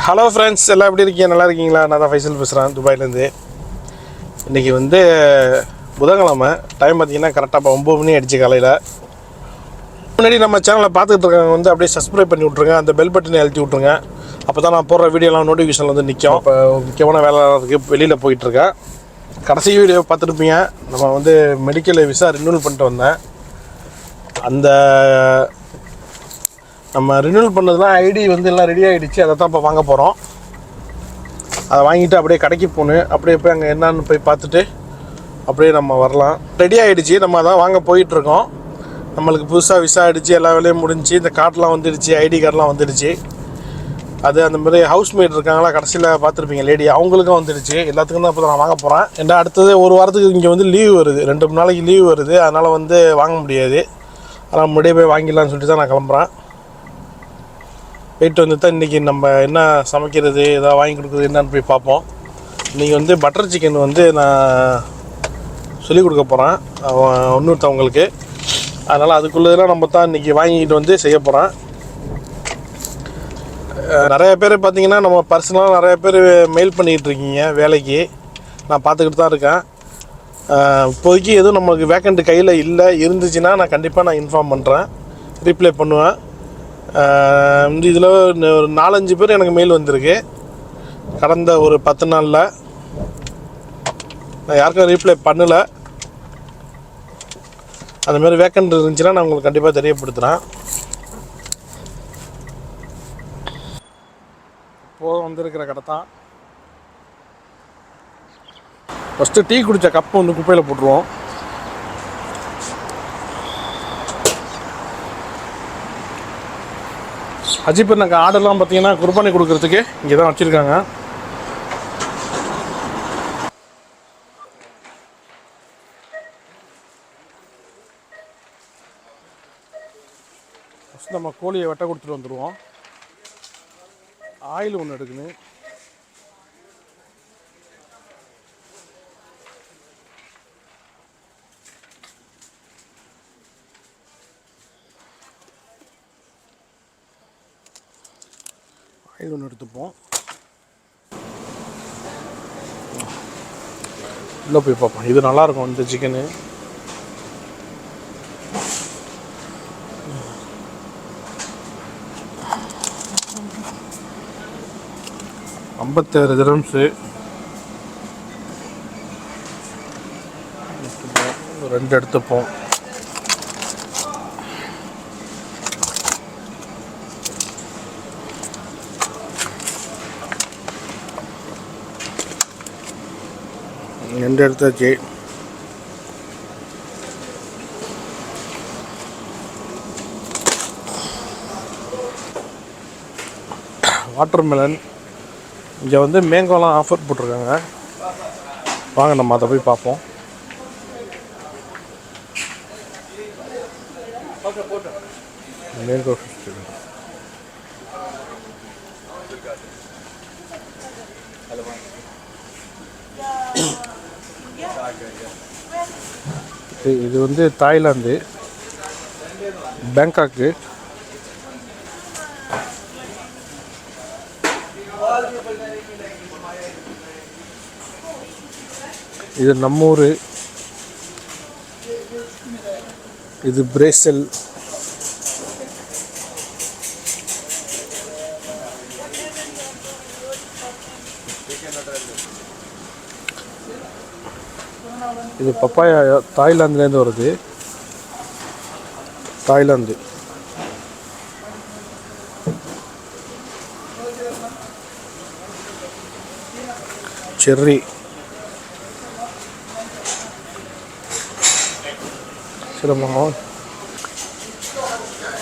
Hello friends எல்லாம் எப்படி இருக்கீங்க? நல்லா இருக்கீங்களா? நான் தான் ஃபைசல் பேசுகிறேன் துபாயிலேருந்து. இன்றைக்கி வந்து புதன்கிழமை. டைம் பார்த்தீங்கன்னா கரெக்டாக இப்போ ஒம்பது மணி அடிச்சு காலையில். முன்னாடி நம்ம சேனலை பார்த்துட்டு இருக்கவங்க வந்து அப்படியே சப்ஸ்கிரைப் பண்ணி விட்ருங்க அந்த பெல் பட்டனை அழுத்தி விட்ருங்க அப்போ தான் நான் போடுற வீடியோலாம் நோட்டிஃபிகேஷன் வந்து நிற்கும் இப்போ முக்கியமான வேலை இருக்குது வெளியில் போயிட்டுருக்கேன் கடைசி வீடியோ பார்த்துருப்பீங்க. நம்ம வந்து மெடிக்கல் விசா ரினியூவல் பண்ணிட்டு வந்தேன். அந்த நம்ம ரினியூல் பண்ணதுலாம் ஐடி வந்து எல்லாம் ரெடி ஆகிடுச்சு அதை தான் இப்போ வாங்க போகிறோம் அதை வாங்கிட்டு அப்படியே கடைக்கு போகணும் அப்படியே போய் அங்கே என்னன்னு போய் பார்த்துட்டு அப்படியே நம்ம வரலாம். ரெடி ஆகிடுச்சு நம்ம அதான் வாங்க போயிட்டுருக்கோம். நம்மளுக்கு புதுசாக விசா ஆகிடுச்சு எல்லா வேலையும் முடிஞ்சு இந்த கார்டெலாம் வந்துடுச்சு. ஐடி கார்டெலாம் வந்துடுச்சு. அது அந்த மாதிரி ஹவுஸ்மேட் இருக்காங்களா கடைசியில் பார்த்துருப்பீங்க லேடி அவங்களுக்கும் வந்துடுச்சு. எல்லாத்துக்கும் தான் இப்போ நான் வாங்க போகிறேன் ஏன்னா அடுத்தது ஒரு வாரத்துக்கு இங்கே வந்து லீவ் வருது. ரெண்டு மூணு நாளைக்கு லீவ் வருது. அதனால் வந்து வாங்க முடியாது. அதனால் முன்னாடியே போய் வாங்கிடலாம்னு சொல்லிட்டு தான் நான் கிளம்புறேன். போயிட்டு வந்து தான் இன்றைக்கி நம்ம என்ன சமைக்கிறது எதாவது வாங்கி கொடுக்குறது என்னன்னு போய் பார்ப்போம். இன்றைக்கி வந்து பட்டர் சிக்கன் வந்து நான் சொல்லிக் கொடுக்க போகிறேன் அவன் இன்னொருத்தவங்களுக்கு. அதனால் அதுக்குள்ளதெல்லாம் நம்ம தான் இன்றைக்கி வாங்கிட்டு வந்து செய்ய போகிறேன் நிறைய பேர் பார்த்திங்கன்னா நம்ம பர்சனலாக நிறைய பேர் மெயில் பண்ணிக்கிட்டு இருக்கீங்க வேலைக்கு. நான் பார்த்துக்கிட்டு தான் இருக்கேன். இப்போதைக்கு எதுவும் நம்மளுக்கு வேக்கண்ட் கையில் இல்லை. இருந்துச்சுன்னா நான் கண்டிப்பாக நான் இன்ஃபார்ம் பண்ணுறேன் ரிப்ளை பண்ணுவேன். இதில் ஒரு நாலஞ்சு பேர் எனக்கு மெயில் வந்திருக்கு. கடந்த ஒரு பத்து நாளில். நான் யாருக்கும் ரீப்ளை பண்ணலை. அந்த மாதிரி வேக்கண்ட் இருந்துச்சுன்னா நான் உங்களுக்கு கண்டிப்பாக தெரியப்படுத்துகிறேன் இப்போது வந்திருக்கிற கடை தான். ஃபஸ்ட்டு டீ குடித்த கப்பை வந்து குப்பையில் போட்டுருவோம். அஜிபர் நாங்கள் ஆர்டர்லாம் பார்த்தீங்கன்னா குர்பானி கொடுக்குறதுக்கு இங்கே தான் வச்சுருக்காங்க. ஃபஸ்ட் நம்ம கோழியை வெட்ட கொடுத்துட்டு வந்துடுவோம் ஆயில் ஒன்று எடுக்கணும். ஆயில் ஒன்று எடுத்துப்போம். உள்ளே போய் பார்ப்போம். இது நல்லாயிருக்கும் இந்த சிக்கனு ஐம்பத்தாறு கிராம்ஸு ரெண்டு எடுத்துப்போம். ரெண்டு எடுத்தாச்சு வாட்டர்மெலன் இங்கே வந்து மேங்கோலாம் ஆஃபர் போட்டிருக்காங்க. வாங்க நம்ம அதை போய் பார்ப்போம். மேங்கோ ஃபிஃப்டி இது இது வந்து தாய்லாந்து. பேங்காக்கு. இது நம்ம ஊர். இது பிரேசல். இது பப்பாயா தாய்லாந்துலேருந்து வருது. தாய்லாந்து. செர்ரி. சிரமம்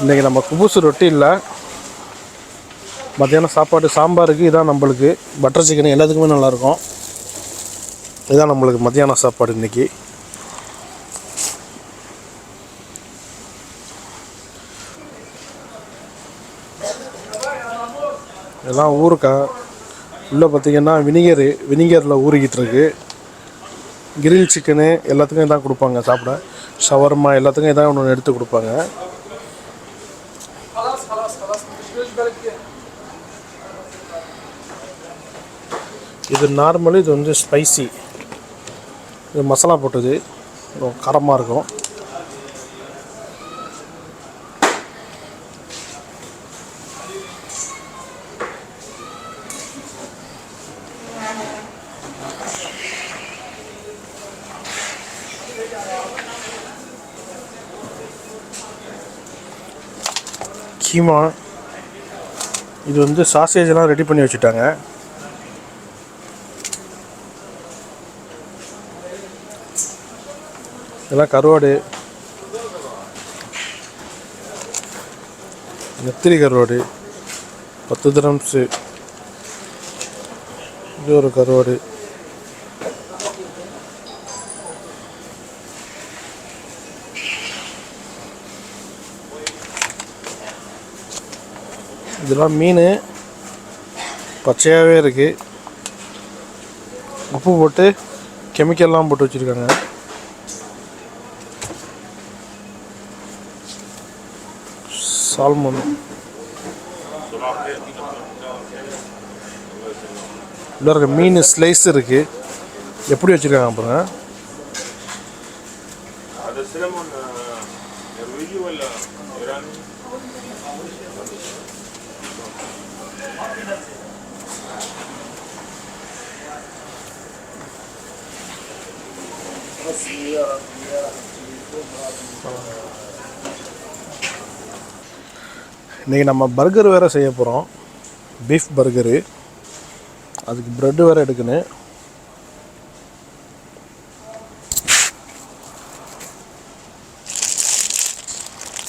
இன்றைக்கி நம்ம குபுசு ரொட்டி இல்லை. மத்தியானம் சாப்பாடு சாம்பாருக்கு இதான் நம்மளுக்கு. பட்டர் சிக்கன் எல்லாத்துக்குமே நல்லாயிருக்கும். இதுதான் நம்மளுக்கு மத்தியான சாப்பாடு இன்றைக்கி இதெல்லாம் ஊருக்கா உள்ளே பார்த்தீங்கன்னா வினிகரு வினிகரில் ஊறிக்கிட்டு இருக்கு கிரில் சிக்கனு எல்லாத்துக்கும் இதான் கொடுப்பாங்க சாப்பிட. ஷவர்மா எல்லாத்துக்கும் இதான் ஒன்று எடுத்து கொடுப்பாங்க. இது நார்மலு இது வந்து ஸ்பைசி இது மசாலா போட்டது. கொஞ்சம் காரமாக இருக்கும். கீமா. இது வந்து சாசேஜெலாம் ரெடி பண்ணி வச்சுட்டாங்க. இதெல்லாம் கருவாடு. நெத்திரி கருவாடு. பத்து திரம்ஸு இது ஒரு கருவாடு. இதெல்லாம் மீன். பச்சையாகவே இருக்குது உப்பு போட்டு கெமிக்கல்லாம் போட்டு வச்சுருக்காங்க. சால்மோன் உள்ள இருக்க மீன் ஸ்லைஸ் இருக்குது எப்படி வச்சிருக்காங்க பாருங்க. Yeah. இன்றைக்கி நம்ம பர்கர் வேறு செய்ய போகிறோம் பீஃப் பர்கரு அதுக்கு ப்ரெட்டு வேறு எடுக்கணும்.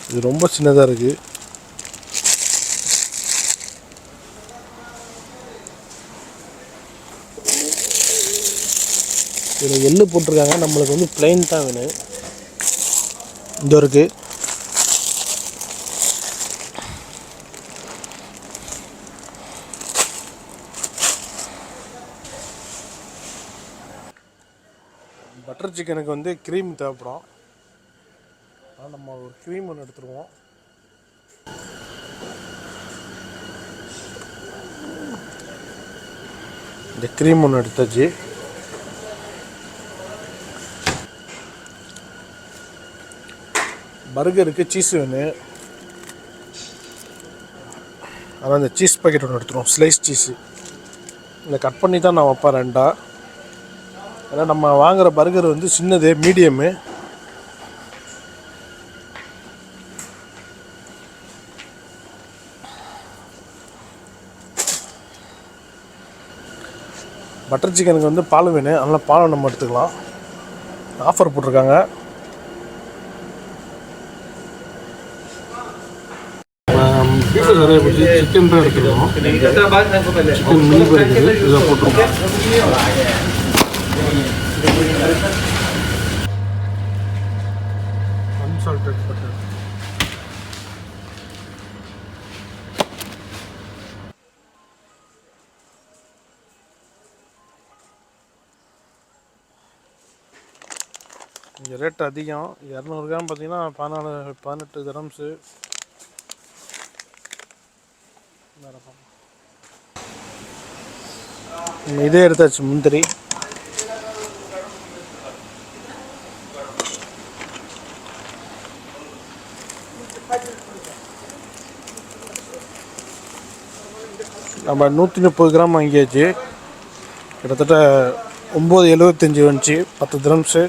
இது ரொம்ப சின்னதாக இருக்குது இதில் எள்ளு போட்டிருக்காங்க. நம்மளுக்கு வந்து பிளெயின் தான் வேணும். இந்த இருக்குது சிக்கனுக்கு வந்து க்ரீம் தேவைப்படும். அதனால் நம்ம ஒரு க்ரீம் ஒன்று எடுத்துருவோம். இந்த க்ரீம் ஒன்று எடுத்தாச்சு. பர்கருக்கு சீஸ் வேணும் அதான் இந்த சீஸ் பாக்கெட் ஒன்று எடுத்துருவோம். ஸ்லைஸ் சீஸு இந்த கட் பண்ணி தான் நான் வைப்பேன் ரெண்டாக ஏன்னா நம்ம வாங்குற பர்கர் வந்து சின்னது மீடியமு பட்டர் சிக்கனுக்கு வந்து பால் வேணும். அதனால் பாலை நம்ம எடுத்துக்கலாம். ஆஃபர் போட்டிருக்காங்க. பீஃப் நிறைய போச்சு சிக்கன் தான் எடுத்துக்கணும் சிக்கன் மினி பர்கர் இதை போட்டிருக்கோம். அன்சால்டட் பட்டர் இங்கே ரேட் அதிகம். இரநூறு கிராம் பார்த்தீங்கன்னா பதினாலு பதினெட்டு கிராம்ஸு இதே எடுத்தாச்சு முந்திரி. நம்ம நூற்றி முப்பது கிராம் வாங்கியாச்சு. கிட்டத்தட்ட ஒம்பது எழுபத்தஞ்சி வந்துச்சு. பத்து கிராம்ஸு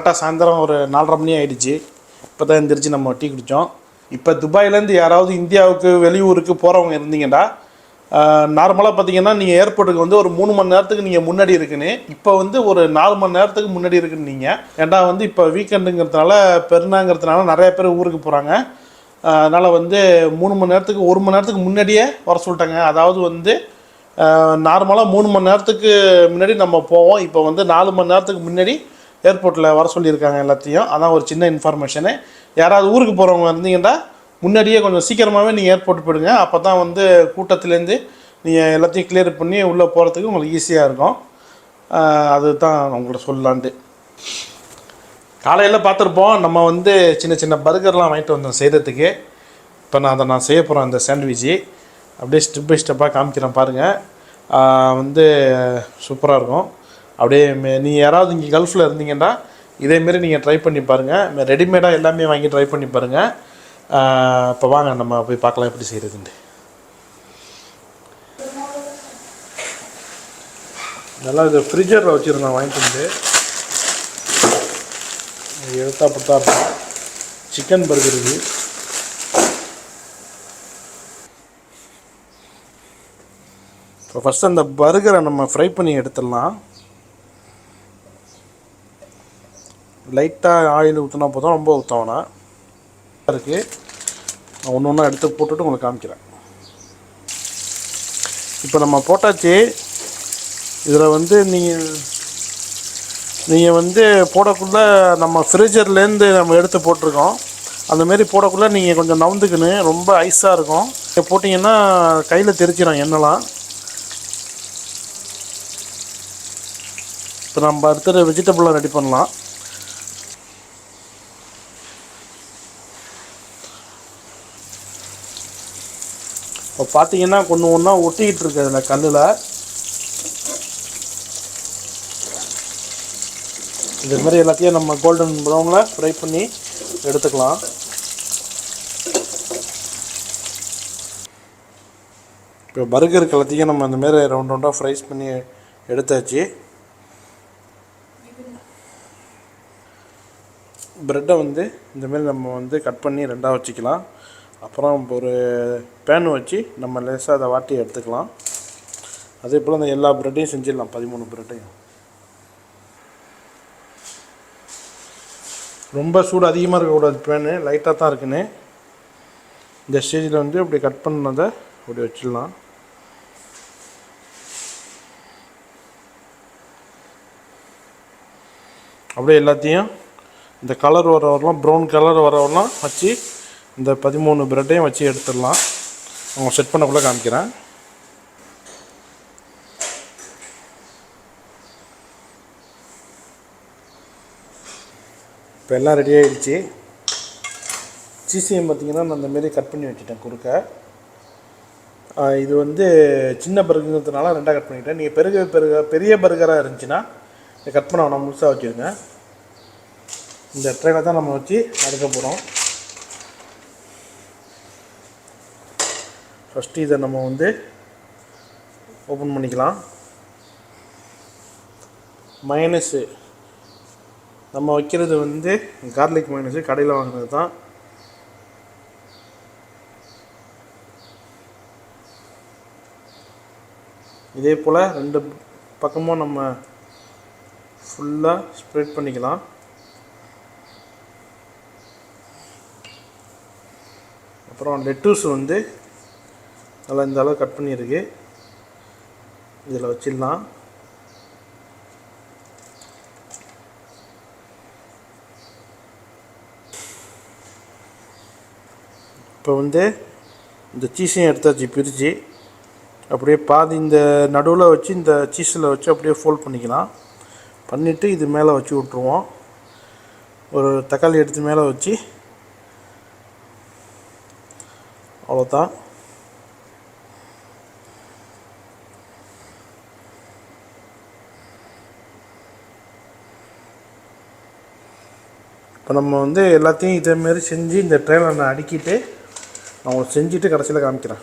கரெக்டாக சாயந்தரம் ஒரு நாலரை மணி ஆகிடுச்சு இப்போ தான் எந்திரிச்சு நம்ம டீ குடித்தோம் இப்போ துபாயிலேருந்து யாராவது இந்தியாவுக்கு வெளியூருக்கு போகிறவங்க இருந்தீங்கன்னா நார்மலாக பார்த்தீங்கன்னா நீங்கள் ஏர்போர்ட்டுக்கு வந்து ஒரு மூணு மணி நேரத்துக்கு நீங்கள் முன்னாடி இருக்குன்னு இப்போ வந்து ஒரு நாலு மணி நேரத்துக்கு முன்னாடி இருக்குன்னு நீங்கள் ஏன்னா வந்து இப்போ வீக்கெண்டுங்கிறதுனால பெருநாங்கிறதுனால நிறைய பேர் ஊருக்கு போகிறாங்க அதனால் வந்து மூணு மணி நேரத்துக்கு ஒரு மணி நேரத்துக்கு முன்னாடியே வர சொல்லிட்டாங்க. அதாவது வந்து நார்மலாக மூணு மணி நேரத்துக்கு முன்னாடி நம்ம போவோம். இப்போ வந்து நாலு மணி நேரத்துக்கு முன்னாடி ஏர்போர்ட்டில் வர சொல்லியிருக்காங்க எல்லாத்தையும். அதான் ஒரு சின்ன இன்ஃபர்மேஷனு யாராவது ஊருக்கு போகிறவங்க இருந்தீங்கன்னா முன்னாடியே கொஞ்சம் சீக்கிரமாகவே நீங்கள் ஏர்போர்ட் போயிடுங்க. அப்போ தான் வந்து கூட்டத்துலேருந்து நீங்கள் எல்லாத்தையும் கிளியர் பண்ணி உள்ளே போகிறதுக்கு உங்களுக்கு ஈஸியாக இருக்கும். அதுதான் உங்கள்கிட்ட சொல்லலான்ட்டு. காலையில் பார்த்துருப்போம். நம்ம வந்து சின்ன சின்ன பர்கர்லாம் வாங்கிட்டு வந்தோம் செய்கிறதுக்கு இப்போ நான் அதை நான் செய்ய போகிறேன் அந்த சாண்ட்விட்சு அப்படியே ஸ்டெப் பை ஸ்டெப்பாக காமிக்கிறேன் பாருங்கள் வந்து சூப்பராக இருக்கும். அப்படியே நீங்கள் நீ யாராவது இங்கே கல்ஃபில் இருந்தீங்கன்னா இதேமாரி நீங்கள் ட்ரை பண்ணி பாருங்கள் ரெடிமேடாக எல்லாமே வாங்கி ட்ரை பண்ணி பாருங்கள் இப்போ வாங்க நம்ம போய் பார்க்கலாம் எப்படி செய்கிறதுன்ட்டு நல்லா இது ஃப்ரிட்ஜரில் வச்சுருந்தேன் வாங்கிட்டு வந்து. எழுத்தா எடுத்தா இருக்கும். சிக்கன் பர்கர் இது. இப்போ ஃபஸ்ட்டு அந்த பர்கரை நம்ம ஃப்ரை பண்ணி எடுத்துடலாம். லைட்டாக ஆயில் ஊற்றினா போதும். ரொம்ப ஊற்றவனா இருக்குது நான் ஒன்று ஒன்றா எடுத்து போட்டுட்டு உங்களுக்கு காமிக்கிறேன். இப்போ நம்ம போட்டாச்சு. இதில் வந்து நீங்கள் நீங்கள் வந்து போடக்குள்ளே நம்ம ஃப்ரிட்ஜர்லேருந்து நம்ம எடுத்து போட்டிருக்கோம். அந்த மாரி போடக்குள்ளே நீங்கள் கொஞ்சம் நவுந்துக்குன்னு ரொம்ப ஐஸாக இருக்கும். இங்கே போட்டிங்கன்னா கையில் தெரிச்சிடும் எண்ணெய்லாம். இப்போ நம்ம அடுத்தது வெஜிடபிளாக ரெடி பண்ணலாம். இப்போ பார்த்தீங்கன்னா ஒன்று ஒன்றா ஒட்டிக்கிட்டு இருக்கு அதில் கல்லில். இது மாதிரி எல்லாத்தையும் நம்ம கோல்டன் ப்ரௌனில் ஃப்ரை பண்ணி எடுத்துக்கலாம். இப்போ பர்கருக்கு எல்லாத்தையும் நம்ம இந்த மாதிரி ரவுண்ட் ரவுண்டாக ஃப்ரைஸ் பண்ணி எடுத்தாச்சு. ப்ரெட்டை வந்து இந்தமாரி நம்ம வந்து கட் பண்ணி ரெண்டாக வச்சுக்கலாம். அப்புறம் ஒரு பேன் வச்சு நம்ம லேசாக அதை வாட்டி எடுத்துக்கலாம். அதே போல் அந்த எல்லா ப்ரெட்டையும் செஞ்சிடலாம் பதிமூணு ப்ரெட்டையும் ரொம்ப சூடு அதிகமாக இருக்கக்கூடாது பேனு லைட்டாக தான் இருக்குன்னு. இந்த ஸ்டேஜில் வந்து இப்படி கட் பண்ணதை அப்படி வச்சிடலாம். அப்படியே எல்லாத்தையும் இந்த கலர் வர வரலாம் ப்ரௌன் கலர் வர வரலாம் வச்சு இந்த பதிமூணு ப்ரெட்டையும் வச்சு எடுத்துடலாம். அவங்க செட் பண்ணக்குள்ளே காமிக்கிறேன். இப்போ எல்லாம் ரெடி ஆகிடுச்சு சீசியம் பார்த்தீங்கன்னா நான் இந்த மாரி கட் பண்ணி வச்சுட்டேன் குறுக்க. இது வந்து சின்ன பர்கருங்கிறதுனால ரெண்டாக கட் பண்ணிக்கிட்டேன் நீங்கள் பெருக பெருக பெரிய பர்கராக இருந்துச்சுன்னா கட் பண்ண வேணாம் முழுசாக வச்சுருங்க இந்த ட்ரெயினை தான் நம்ம வச்சு அடுக்க போகிறோம் ஃபஸ்ட்டு இதை நம்ம வந்து ஓப்பன் பண்ணிக்கலாம். மயனஸு நம்ம வைக்கிறது வந்து கார்லிக் மைனஸு கடையில் வாங்கினது தான். இதே போல் ரெண்டு பக்கமும் நம்ம ஃபுல்லாக ஸ்ப்ரெட் பண்ணிக்கலாம். அப்புறம் லெட்டூஸ் வந்து நல்லா இந்த அளவு கட் பண்ணியிருக்கு. இதில் வச்சிடலாம். இப்போ வந்து இந்த சீஸையும் எடுத்தாச்சு பிரித்து அப்படியே பாதி இந்த நடுவில் வச்சு இந்த சீஸில் வச்சு அப்படியே ஃபோல்ட் பண்ணிக்கலாம். பண்ணிவிட்டு இது மேலே வச்சு விட்ருவோம் ஒரு தக்காளி எடுத்து மேலே வச்சு. அவ்வளோதான். இப்போ நம்ம வந்து எல்லாத்தையும் இதேமாரி செஞ்சு இந்த ட்ரெயினில் நான் அடுக்கிட்டு நான் உங்களுக்கு செஞ்சுட்டு கடைசியில் காமிக்கிறேன்.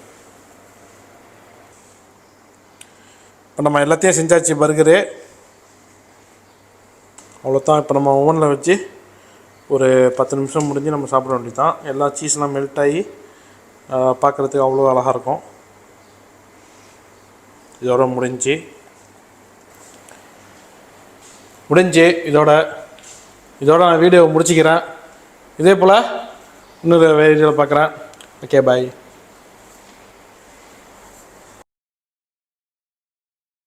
இப்போ நம்ம எல்லாத்தையும் செஞ்சாச்சு பர்கரு. அவ்வளோதான் இப்போ நம்ம ஓவனில் வச்சு ஒரு பத்து நிமிஷம் முடிஞ்சு நம்ம சாப்பிட வேண்டியது தான் எல்லா சீஸ்லாம் மெல்ட் ஆகி பார்க்குறதுக்கு அவ்வளோ அழகாக இருக்கும். இதோட முடிஞ்சு. முடிஞ்சு இதோட இதோட நான் வீடியோ முடிச்சுக்கிறேன். இதே போல் இன்னொரு வீடியோவில் பார்க்குறேன். Okay bye